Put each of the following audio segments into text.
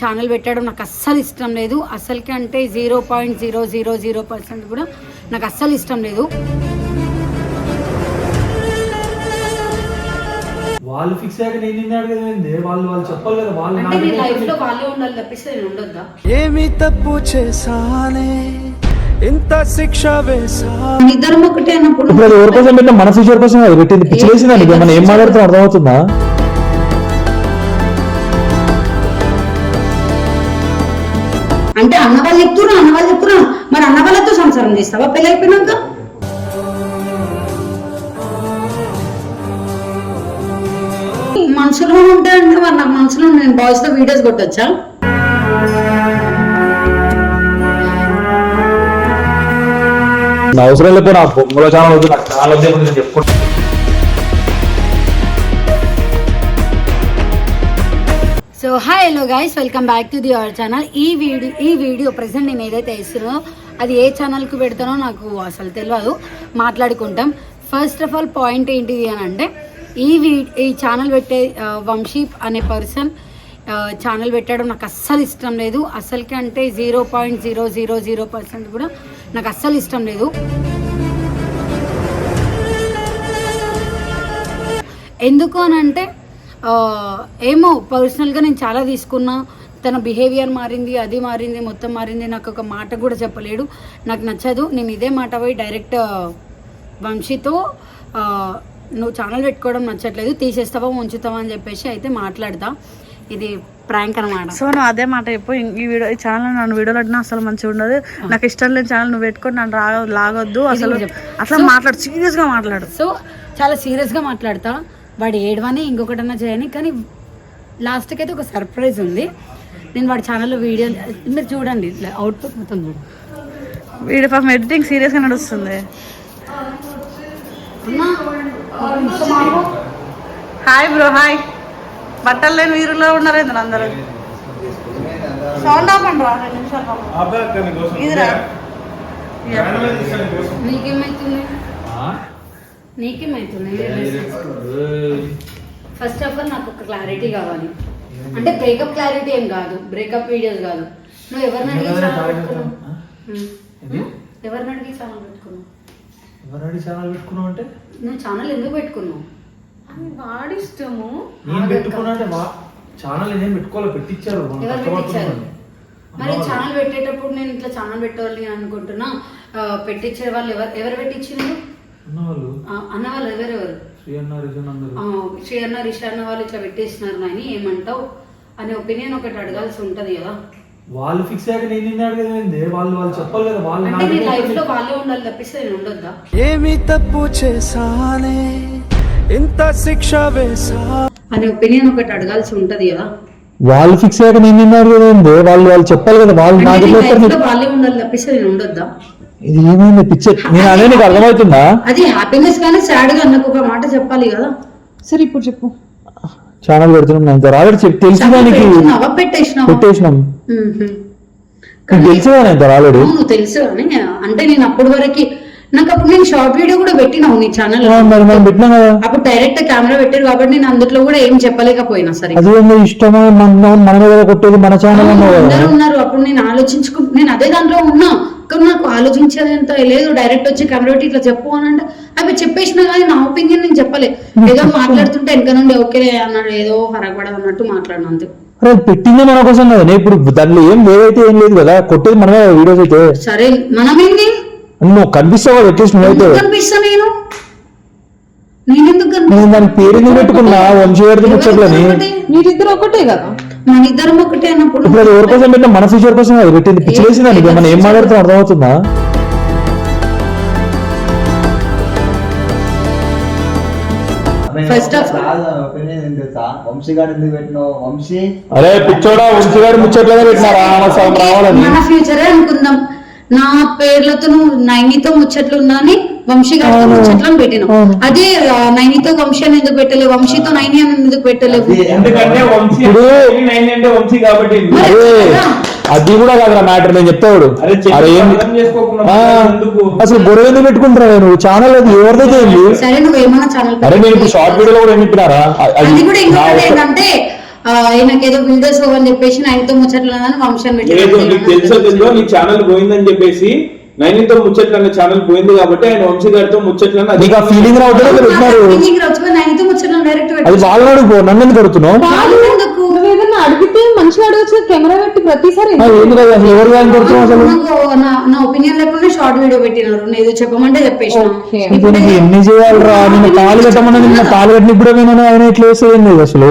Channel పెట్టడం నాకు అస్సలు ఇష్టం లేదు. అసలుకి అంటే zero point zero zero zero percent కూడా నాకు అస్సలు ఇష్టం లేదు. వాళ్ళు ఫిక్స్ అయ్యాక నేను అడగలేదండి వాళ్ళు వాళ్ళు చెప్పాలి కదా వాళ్ళు అంటే నాకు నీ లైఫ్లో వాళ్ళే ఉండాలి తప్పిస్తే నేను ఉండొద్దా? ఏమి తప్పు చేశానే? ఇంత శిక్ష ఇద్దరం ఒకటే అన్నప్పుడు ఎవరి కోసం పెట్టినా మన ఫ్యూచర్ కోసం పెట్టింది? పిచ్చి మనం ఏం మాట్లాడుతున్నా? అర్థమవుతుందా? అంటే అన్న వాళ్ళు చెప్తున్నా అన్న వాళ్ళు చెప్తున్నా మరి అన్న వాళ్ళతో సంసారం చేస్తావా? పెళ్ళి అయిపోయినాక మనసులో ఉంటాయంటే మరి. నాకు మనసులో నేను బాయ్స్తో వీడియోస్ కొట్టొచ్చా? అవసరం లేకపోతే నా బొమ్మల ఛానల్ వద్దు. నాకు ఛానల్ వద్దు నేను చెప్పుకుంటా. So hi hello guys welcome back to the our channel ఈ వీడియో ఈ వీడియో ప్రజెంట్ నేను ఏదైతే వేస్తున్నో అది ఏ ఛానల్కి పెడతానో నాకు అసలు తెలియదు మాట్లాడుకుంటాం. ఫస్ట్ ఆఫ్ ఆల్ పాయింట్ ఏంటిది అని అంటే ఈ వీ ఈ ఛానల్ పెట్టే వంశీ అనే పర్సన్ ఛానల్ పెట్టడం నాకు అస్సలు ఇష్టం లేదు. అసలుకి అంటే zero point zero zero zero percent కూడా నాకు అస్సలు ఇష్టం లేదు. ఎందుకు అని అంటే ఏమో పర్సనల్గా నేను చాలా తీసుకున్నా. తన బిహేవియర్ మారింది అది మారింది మొత్తం మారింది నాకు ఒక మాట కూడా చెప్పలేడు. నాకు నచ్చదు నేను ఇదే మాట పోయి డైరెక్ట్ వంశీతో నువ్వు ఛానల్ పెట్టుకోవడం నచ్చట్లేదు తీసేస్తావా ఉంచుతావా అని చెప్పేసి అయితే మాట్లాడతా. ఇది ప్రాంక్ అనమాట సో నువ్వు అదే మాట చెప్పు ఈ వీడియో ఈ ఛానల్ నన్ను వీడియోలు అడినా అసలు మంచిగా ఉండదు. నాకు ఇష్టం లేని ఛానల్ నువ్వు పెట్టుకొని నన్ను రా లాగొద్దు అసలు. అసలు మాట్లాడు సీరియస్గా మాట్లాడు. సో చాలా సీరియస్గా మాట్లాడతా. వాడు ఏడవని ఇంకొకటన్నా చేయని కానీ లాస్ట్కి అయితే ఒక సర్ప్రైజ్ ఉంది. నేను వాడి ఛానల్లో వీడియో మీరు చూడండి ఇట్లా అవుట్పుట్ మొత్తం చూడండి వీడియో పాపం ఎడిటింగ్ సీరియస్గా నడుస్తుంది. Hi bro hi. బట్టలు లేని వీరులో ఉన్నారు ఏంది అందరూ? సౌండ్ ఆపండి రా రెండు నిమిషాలు. ఇదిరా. నీకేమైతుంది? నీకేమైతుంది ఫస్ట్ ఆఫ్ ఆల్ నాకు ఒక క్లారిటీ కావాలి. అంటే బ్రేకప్ క్లారిటీ ఏం కాదు. బ్రేకప్ వీడియోస్ కాదు. నువ్వు ఎవరిని అడిగి ఎవరైనా ఛానల్ టార్గెట్ పెట్టుకున్నావు? చేస్తారా? ఉమ్. ఉమ్? ఎవరిని అడిగి ఛానల్ పెట్టుకున్నావు? ఛానల్ పెట్టుకున్నావు అంటే? నువ్వు ఛానల్ ఎందుకు పెట్టుకున్నావు? నేను పెట్టుకున్నా అంటే వా ఛానల్ నేను పెట్టుకోవాలి పెట్టించారు ఎవరు పెట్టించారు. మరి ఛానల్ పెట్టేటప్పుడు నేను ఇట్లా ఛానల్ పెట్టాలి అనుకుంటున్నా. పెట్టించే వాళ్ళు ఎవరు ఎవరు పెట్టించినారు ఉన్నవాళ్ళు ఆ, అన్న వాళ్ళు ఎవరెవరు? శ్రీ అన్న రిజన్ అందరు. ఆ, శ్రీ అన్న రిషి అన్న వాళ్ళు ఇట్లా పెట్టేసినారు నాని ఏమంటావు? అనే ఒపీనియన్ ఒకటి అడగాల్సి ఉంటది కదా. వాళ్ళు ఫిక్స్ అయ్యాక నేను నిన్ను అడగలేదండి వాళ్ళు వాళ్ళు చెప్పాలి కదా వాళ్ళు అంటే నీ లైఫ్లో వాళ్ళే ఉండాలి తప్పిస్తే నేను ఉండొద్దా? ఏమి తప్పు చేశానే? ఇంత శిక్ష వేసా అనే ఒపీనియన్ ఒకటి అడగాల్సి ఉంటది కదా. వాళ్ళు ఫిక్స్ అయ్యాక నేను నిన్ను అడగలేదండి వాళ్ళు వాళ్ళు చెప్పాలి కదా వాళ్ళు నాకు వాళ్ళే ఉండాలి తప్పిస్తే నేను ఉండొద్దా? ఇది ఏమైంది? పిక్చర్ నేను అదే నీకు అర్థమవుతుందా? అది హ్యాపీనెస్ కానీ సాడ్గా నాకు ఒక మాట చెప్పాలి కదా. సరే ఇప్పుడు చెప్పు. ఛానల్ పెడుతున్నాం నేను ఆల్రెడీ చెప్పి తెలిసి దానికి పెట్టేసినాం. తెలుసు నేను ఆల్రెడీ? అవును తెలుసు అంటే నేను అప్పటి వరకు నాకు అప్పుడు నేను షార్ట్ వీడియో కూడా పెట్టినావు నీ ఛానల్ మరి మనం పెట్టినాం కదా. అప్పుడు డైరెక్ట్ కెమెరా పెట్టారు కాబట్టి నేను అందులో కూడా ఏం చెప్పలేకపోయినా సరే. అది ఏందో? ఇష్టమా? మన మన మీద కొట్టేది మన ఛానల్ ఉన్నారు. అప్పుడు నేను ఆలోచించుకు నేను అదే దాంట్లో ఉన్నా. కానీ నాకు ఆలోచించేదంత లేదు. డైరెక్ట్ వచ్చి కెమెరా పెట్టి ఇట్లా చెప్పు అని అంటే అవి చెప్పేసినా కానీ నా ఒపీనియన్ నేను చెప్పలే. ఏదో మాట్లాడుతుంటే వెనక నుండి ఓకే అన్నాడు ఏదో ఫరకపడదు అన్నట్టు మాట్లాడిన అంతే అరే పెట్టింది మన కోసం కదా. నేను ఇప్పుడు దాంట్లో ఏం లేదైతే ఏం లేదు కదా. కొట్టేది మనమే వీడియోస్ అయితే. సరే మనమేంది? నువ్వు కనిపిస్తావా పెట్టేసి నువ్వైతే ఎందుకు కనిపిస్తా నేను? నేనెందుకు కనిపిస్తా? నేను దాని పేరు ఎందుకు పెట్టుకున్నా? వంశీ గారితో ముచ్చట్లని మీరిద్దరు ఒకటే కదా? మన ఇద్దరం ఒకటే అన్నప్పుడు ఇప్పుడు అది ఎవరి కోసం పెట్టినా మన ఫ్యూచర్ కోసం అది పెట్టింది పిచ్చి మనం ఏం మాట్లాడుతున్నా అర్థమవుతుందా? వంశీ గారు ఎందుకు పెట్టినావు? వంశీ? అరే పిచ్చోడా వంశీ గారి ముచ్చట్లనే పెట్టినారా సగం రావాలని. మన ఫ్యూచరే అనుకుందాం. నా పేర్లతో నువ్వు నైనితో ముచ్చట్లు ఉందని వంశీ గారితో ముచ్చట్లను పెట్టినావు అదే నైనితో వంశీ అని ఎందుకు పెట్టలేవు వంశీతో నైని అని ఎందుకు పెట్టలేవు ఎందుకంటే వంశీ నైన్ అంటే వంశీ కాబట్టి. అది కూడా కాదురా మ్యాటర్ నేను చెప్తాడు అరే? అసలు గొడవ ఎందుకు పెట్టుకుంటారా నువ్వు? ఛానల్ అది ఎవరిదైతే ఏమైనా ఛానల్ అరే నేను ఇప్పుడు షార్ట్ వీడియోలో కూడా ఏం చెప్పినారా? అది కూడా ఏంటంటే ఆ, ఆయనకి ఏదో వీడియోస్ అని చెప్పేసి ఆయనతో ముచ్చట్లేదని వంశం లేదు నీకు తెలుసో పెట్టి తెలుసో నీ ఛానల్ పోయిందని చెప్పేసి నైన్తో ముచ్చట్లు అన్న ఛానల్ పోయింది కాబట్టి ఆయన వంశీ గారితో ముచ్చట్లను నీకు ఆ ఫీలింగ్ రావట్లేదు మీరు పెట్టినారు అది వాళ్ళు అడుగు నన్ను ఎందుకు అడుగుతున్నావు? అడిగితే మంచిగా అడగచ్చు కెమెరా పెట్టి ప్రతిసారి ఏంది కదా అసలు ఎవరు కానీ కొడుతున్నావు అసలు? నాకు నా నా ఒపీనియన్ లేకుండా షార్ట్ వీడియో పెట్టినారు. నేను ఏదో చెప్పమంటే Okay. ఇప్పుడు నీకు ఎన్ని చేయాలరా? నేను తాళి కట్టమన్నా నిన్న తాళి కట్టిన ఇప్పుడే నేను ఆయన ఎట్లా వేసేది అసలు?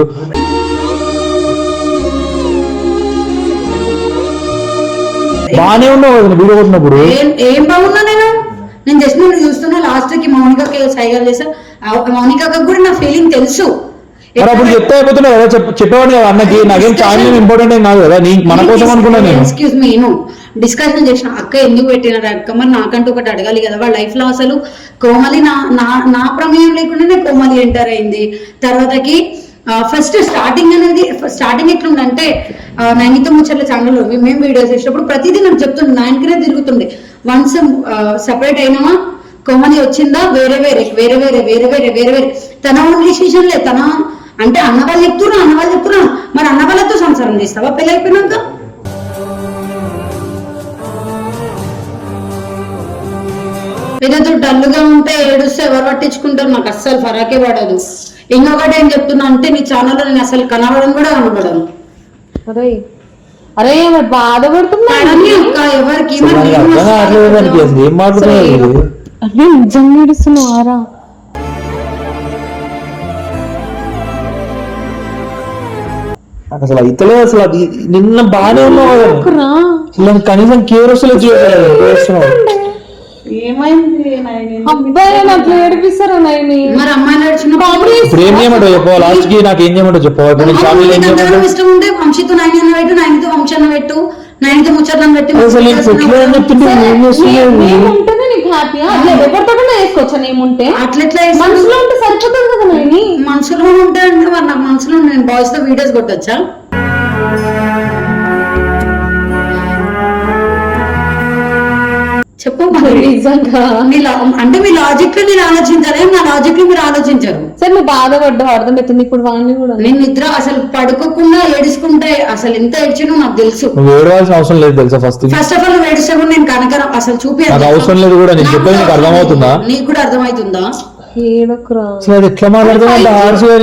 బానే ఉన్నావు వీడియో కొట్టినప్పుడు. ఏం- బాగున్నా నేను? నేను జస్ట్ నేను చూస్తున్నా లాస్ట్కి మౌనికకి సైగలు చేసా ఆ మౌనికకి కూడా నా ఫీలింగ్ తెలుసు. మరి అప్పుడు చెప్తే అయిపోతున్నావు కదా చెప్ప- చెప్పేవాడిని కదా అన్నకి నాకేం ఛానల్ ఇంపార్టెంట్ ఏం కాదు కదా నీ మన కోసం అనుకున్నా నేను. ఎక్స్క్యూజ్ మీ నేను డిస్కషన్ చేసిన అక్క ఎందుకు పెట్టినారు అక్క? మరి నాకంటూ ఒకటి అడగాలి కదా వాళ్ళ లైఫ్లో అసలు కోమలి నా నా నా ప్రమేయం లేకుండానే కోమలి ఎంటర్ అయింది. తర్వాతకి ఫస్ట్ స్టార్టింగ్ అనేది స్టార్టింగ్ ఎట్లుందంటే నైన్త్ ముచ్చట్ల ఛానల్లో మేము వీడియోస్ చేసినప్పుడు ప్రతిదీ నాకు చెప్తుండే నాయనకనే తిరుగుతుండే వన్స్ సపరేట్ అయినామా కోమలి వచ్చిందా? వేరే వేరే వేరే వేరే వేరే వేరే వేరే వేరే. తన ఓన్ డిసిషన్ లేదు తన అంటే అన్న వాళ్ళు చెప్తున్నా అన్న వాళ్ళు చెప్తున్నా మరి అన్న వాళ్ళతో సంసారం చేస్తావా? పెళ్ళి అయిపోయినాక? ఏదో డల్లుగా ఉంటే ఏడుస్తే ఎవరు పట్టించుకుంటారు? నాకు అస్సలు ఫరాకే పడదు. ఇంకొకటి ఏం చెప్తున్నా అంటే నీ ఛానల్లో నేను అసలు కనబడను కూడా కనబడను. అరే అరే బాధపడుతున్నా ఎవరికి? అసలు అయితే అసలు అది. నిన్న బాగానే ఉన్నావు కనీసం కేర్ అసలు చేస్తున్నావు? ఏమైంది అబ్బాయి అట్లా ఏడిపిస్తారా నైని మరి అమ్మాయి నడిచినప్పుడు ఇప్పుడు ఏం చేయమంటావు చెప్పు? లాస్ట్కి నాకు ఏం చేయమంటావు చెప్పు? ఇప్పుడు ఏం చేయమంటావు ఇష్టం ఉంటే వంశీతో నైన్ పెట్టు నైన్తో వంశాన్ని పెట్టు నైన్తో ముచ్చట్లను పెట్టి అసలు నేను పెట్టలేదు అని చెప్తుంటే నువ్వు ఏం చేస్తున్నావు? నేముంటేనే నీకు హ్యాపీయా అట్లా ఎవరితో వేసుకోవచ్చా నేముంటే అట్లెట్లా మనసులో ఉంటే సరిపోతుంది కదా నైని మనసులో ఉంటే అంటే మరి నాకు మనసులో నేను బాయ్స్తో వీడియోస్ కొట్టొచ్చా? చెప్పు మరి. నిజంగా? మీ లా- అంటే మీ లాజిక్లో మీరు ఆలోచించాలి. నా లాజిక్లో మీరు ఆలోచించరు? సరే నువ్వు బాధపడ్డావు అర్థమవుతుంది ఇప్పుడు వాడిని కూడా. నేను నిద్ర అసలు పడుకోకుండా ఏడుచుకుంటే అసలు ఎంత ఏడ్చినో నాకు తెలుసు. నువ్వు ఏడవాల్సిన అవసరం లేదు తెలుసా ఫస్ట్ ఫస్ట్ ఆఫ్ ఆల్ నువ్వు ఏడిస్తే కూడా నేను కనకరం అసలు చూపి నాకు అవసరం లేదు కూడా నేను చెప్పేది నీకు అర్థమవుతుందా? నీకు కూడా అర్థమవుతుందా? అది ఎట్లా మాట్లాడుతున్నా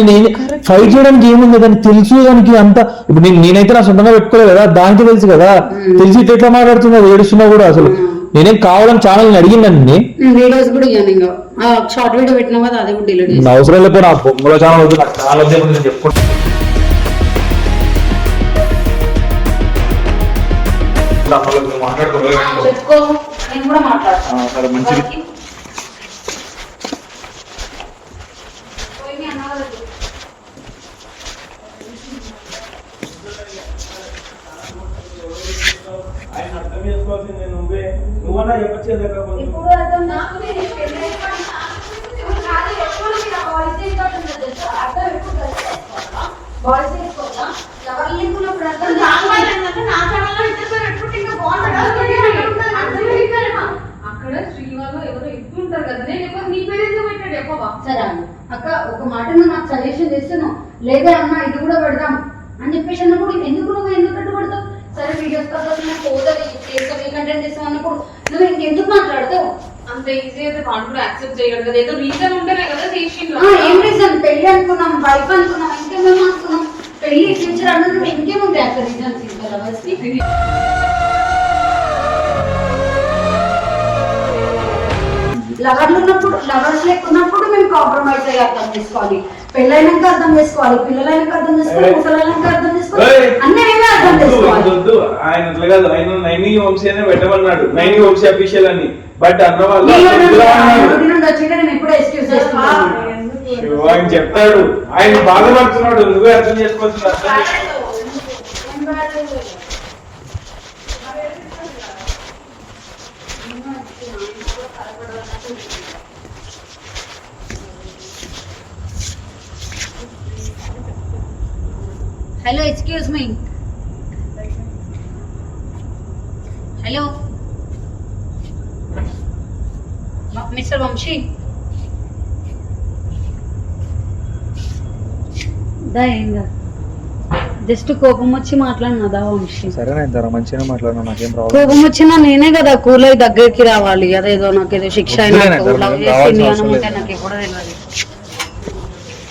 నేను ఫైట్ చేయడానికి ఏముంది? దానికి తెలుసు దానికి అంత ఇప్పుడు నేను నేనైతే నా సొంతంగా పెట్టుకోలేదు కదా దానికి తెలుసు కదా. తెలిసి ఇట్లా ఎట్లా మాట్లాడుతున్నా ఏడుస్తున్నా కూడా అసలు. నేనేం కావాలని ఛానల్ అడిగిందండి వీడియోస్ కూడా ఇవ్వను ఇంకా. షార్ట్ వీడియో పెట్టినా కదా అది కూడా డిలీట్ అవసరం లేకపోతే నా బొమ్మల ఛానల్ వద్దు నాకు ఛానల్ వద్దే నేను చెప్పుకుంటా. చెప్పుకో నేను కూడా మాట్లాడతాను సరే మంచిది. ఆయన అర్థం చేసుకోవాల్సింది అర్థమవుతుందా ఇప్పుడు అర్థం అక్కడ శ్రీవాలో ఎవరో ఎక్కువ కదా. నేను నీ పెట్టాడు? సరే అమ్మ అక్క ఒక మాట నువ్వు నాకు సజెషన్ చేస్తున్నావు. లేదా అమ్మ ఇది కూడా పెడదాం అని చెప్పేసి అన్నప్పుడు ఎందుకు నువ్వు ఎందుకు పెట్టుబడతావు? సరే వీడియోస్ పద్ధతి నాకు పోతుంది చేస్తావు కంటెంట్ చేస్తావు అన్నప్పుడు నువ్వు ఇంకెందుకు మాట్లాడతావు? అంత ఈజీ అయితే వాడు కూడా యాక్సెప్ట్ చేయగలరు కదా. ఏదో రీజన్ ఉంటేనే కదా చేసిండు ఆ, ఏం రీజన్ పెళ్ళి అనుకున్నాం వైఫ్ అనుకున్నాం ఇంకేమేమో అనుకున్నాం. పెళ్ళి ఫ్యూచర్ అన్నది ఇంకేముంటాయి అక్కడ? రీజన్స్ ఇంకా లవర్లు ఉన్నప్పుడు లవర్స్ లేకున్నప్పుడు మేము కాంప్రమైజ్ అయ్యి అర్థం చేసుకోవాలి. పెళ్ళైనాక అర్థం చేసుకోవాలి పిల్లలైనాక అర్థం చేసుకోవాలి ముసలైనాక అర్థం చేసుకోవాలి! అన్ని మేమే అర్థం చేసుకోవాలి. ఆయన అట్లా కాదు ఆయన నైని వంశీ అనే పెట్టమన్నాడు నైని వంశీ అఫీషియల్ అని బట్ అన్న వాళ్ళు నేను ఎప్పుడూ ఎక్స్క్యూజ్ చేస్తున్నాను ఆయన చెప్తాడు ఆయన బాధపడుతున్నాడు నువ్వే అర్థం చేసుకోవాల్సింది అర్థం hello excuse me hello mister Vamsi దా జస్ట్ కోపం వచ్చి మాట్లాడినదా వంశీ. సరే నేను తర మంచిగా మాట్లాడినా నాకేం ప్రాబ్లం కోపం వచ్చినా నేనే కదా కూలై దగ్గరికి రావాలి. అదేదో నాకు ఏదో శిక్ష అయినా నాకు లవ్ రావాల్సిన చేసింది అవసరం అని ఉంటే లేదు. నాకు ఎప్పుడో తెలియదు సరే వంశీ సారీ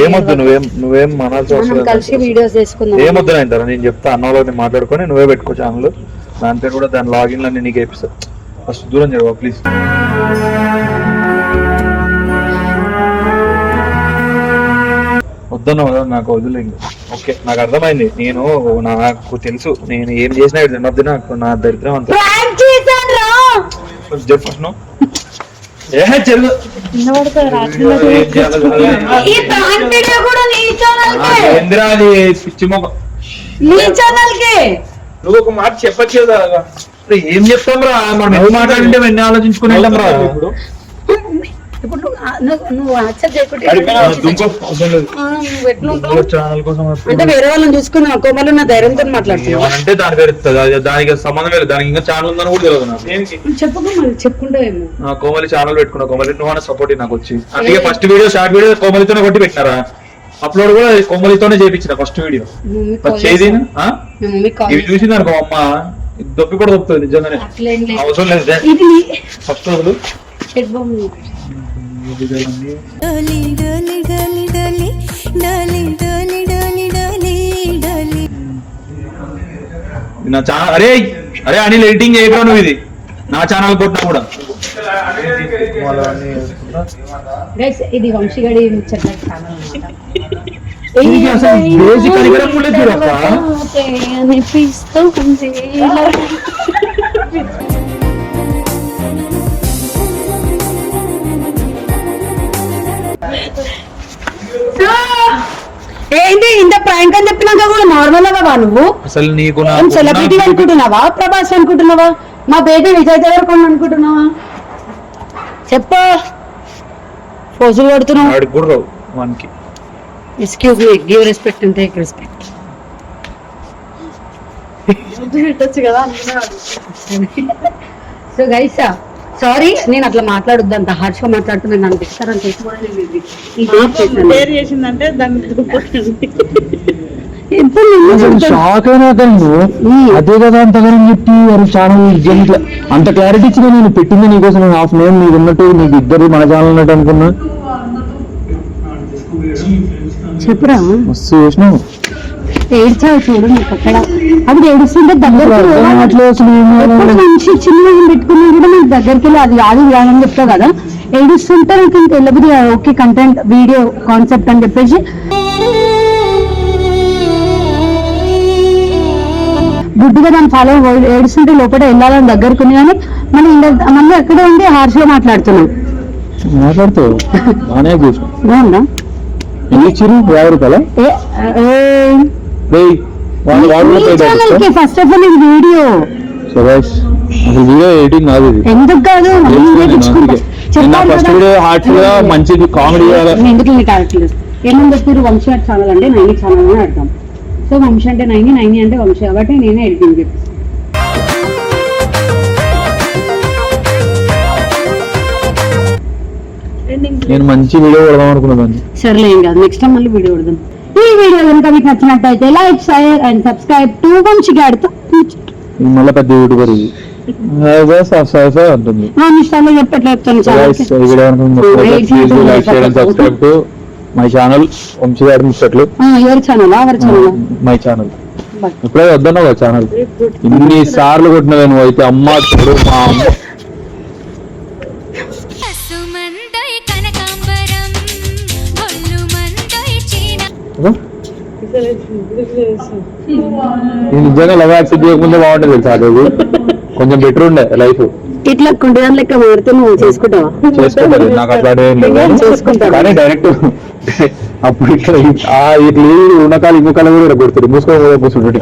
ఏమొద్దు నువ్వేం నువ్వేం మనాల్సిన అవసరం మనం లేదు. కలిసి వీడియోస్ చేసుకుందాం ఏమొద్దు తర నేను చెప్తా అన్నలో నేను మాట్లాడుకొని నువ్వే పెట్టుకో ఛానల్ దాని పేరు కూడా దాని లాగిన్ అన్ని నీకు వేపిస్తా ఫస్ట్ దూరం జరగవా ప్లీజ్ వద్దన్నావు కదా నాకు వదిలే ఓకే నాకు అర్థమైంది నేను నాకు తెలుసు నేను ఏం చేసినా నాకు నా దరిద్రం అంత ప్రాంక్ నువ్వు ఒక మాట చెప్పచ్చు కదా. ఏం చెప్తాం రా? మనం ఏం మాట్లాడింటే ఆలోచించుకుని వెళ్ళాం రా. ఇప్పుడు. ఇప్పుడు నువ్వు యాక్సెప్ట్ ఎట్లుంటావు ఛానల్ కోసం అంటే వేరే వాళ్ళని చూసుకుని కోమలు నా ధైర్యంతో మాట్లాడుతున్నావు. దాని పేరు ఎత్తుతుంది. అది దానికి సంబంధం లేదు దానికి ఇంకా ఛానల్ ఉందని కూడా తెలియదు నాకు. చెప్పకు చెప్పుకుంటావేమో. కోమలి ఛానల్ పెట్టుకున్నా కోమలి నువ్వు అన్న సపోర్ట్ నాకు వచ్చి. అందుకే ఫస్ట్ వీడియో షార్ట్ వీడియో కోమలితోనే కొట్టి పెట్టినారా? అప్లోడ్ కూడా కోమలితోనే చేపించిన ఫస్ట్ వీడియో చేది ఇవి చూసింది అనుకో అమ్మ ఇది దొప్పి కూడా దొప్పుతుంది నిజంగానే. అవసరం లేదు. నీ ఫస్ట్ రోజులు. నా ఛానల్ అరే అరే అనిల్ ఎడిటింగ్ చేయకురా నువ్వు ఇది. నా ఛానల్ కొట్టినా కూడా. ఇది వంశీగడి అనిపిస్తూ ఉంది. ప్రాంక్ అని చెప్పినాక కూడా నార్మల్గా నువ్వు? అసలు నీకు ఏం సెలబ్రిటీ నాకు- అనుకుంటున్నావా? ప్రభాస్ అనుకుంటున్నావా? మా బేబీ విజయ్ దేవరకొండ అనుకుంటున్నావా? చెప్పు. ఫోజులు కొడుతున్నావు వాడికి కూడా రావు వానికి excuse me give respect and take respect పెట్టచ్చు కదా సో గైస్ సారీ నేను అట్లా మాట్లాడొద్దు అంత హార్ష్గా మాట్లాడుతున్నా నన్ను తిట్టారని తెలిసి కూడా నేను ఇది- ఈ date చేశాను. పేరు చేసిందంటే దాన్ని. షాక్ అయినా అదే కదా అంతగానం చెప్పి వారి ఛానల్ ఇట్లా అంత క్లారిటీ ఇచ్చిన నేను పెట్టింది నీకోసం నేను హాఫ్ నేమ్ నీకు ఉన్నట్టు నీకు ఇద్దరు మన ఛానల్ ఉన్నట్టు అనుకున్నా. చెప్పురా. మస్తు చేసినావు. ఏడ్చావు చూడు నీకు అక్కడ. అది ఏడుస్తుంటే మనిషి పెట్టుకున్నా కూడా నాకు దగ్గరికి వెళ్ళి అది కాదు ఇది అని చెప్తావు కదా. ఏడుస్తుంటే నాకు ఇంకా వెళ్ళబుద్ధి ఓకే కంటెంట్ వీడియో కాన్సెప్ట్ అని చెప్పేసి. గుడ్డిగా దాన్ని ఫాలో ఏడుస్తుంటే లోపల వెళ్ళాలని దగ్గరకు ఉంది కానీ ఇంద- మళ్ళీ అక్కడే ఉండి హార్ష్గా మాట్లాడుతున్నాం బాగానే బాగుందా? యాభై రూపాయల? కి ఫస్ట్ ఆఫ్ ఆల్ ఇది వీడియో. సురేష్ అసలు వీడియో ఎడిటింగ్ కాదు ఇది. ఎందుకు కాదు? ఫస్ట్. వీడియో హార్ట్గా మంచిది కామెడీ ఎందుకు ఏమని చెప్పారు? వంశీ ఛానల్ అంటే నైని ఛానల్ అని అర్థం సో వంశీ అంటే నైని నైని అంటే వంశీ. కాబట్టి నేనే ఎడిటింగ్ చెప్పిస్తాను నేను మంచి వీడియో కొడదాం అనుకున్నాను. సర్లే ఏం కాదు. నెక్స్ట్ టైం మళ్ళీ వీడియో పెడదాం. ఈ వీడియో కనుక మీకు నచ్చినట్టయితే like share and subscribe to Vamsi గారితో మళ్ళీ పెద్ద యూట్యూబర్ ఇది. సబ్స్క్రైబ్ ఉంటుంది నా మై ఛానల్ వంశీ గారి ముచ్చట్లు మై ఛానల్ ఇప్పుడే వద్దన్నావు కదా ఛానల్ ఇన్ని సార్లు కొట్టినవే నువ్వు అయితే అమ్మ చూడు మా అమ్మ. నిజంగా లవ్ యాక్సెప్ట్ చేయకముందే బాగుంటుంది తెలుసా అదే కొంచెం బెటర్ ఉండే లైఫ్ ఇట్లా కుండదాని లెక్క మారితే నువ్వు చేసుకుంటావా? చేసుకుంటారు నాకు. కానీ డైరెక్ట్ అప్పుడు ఇట్లా ఆ ఇట్లా ఉన్నకాలు ఇంకొకలు కూడా కొడుతుంది. మూసుకో కూర్చుంటే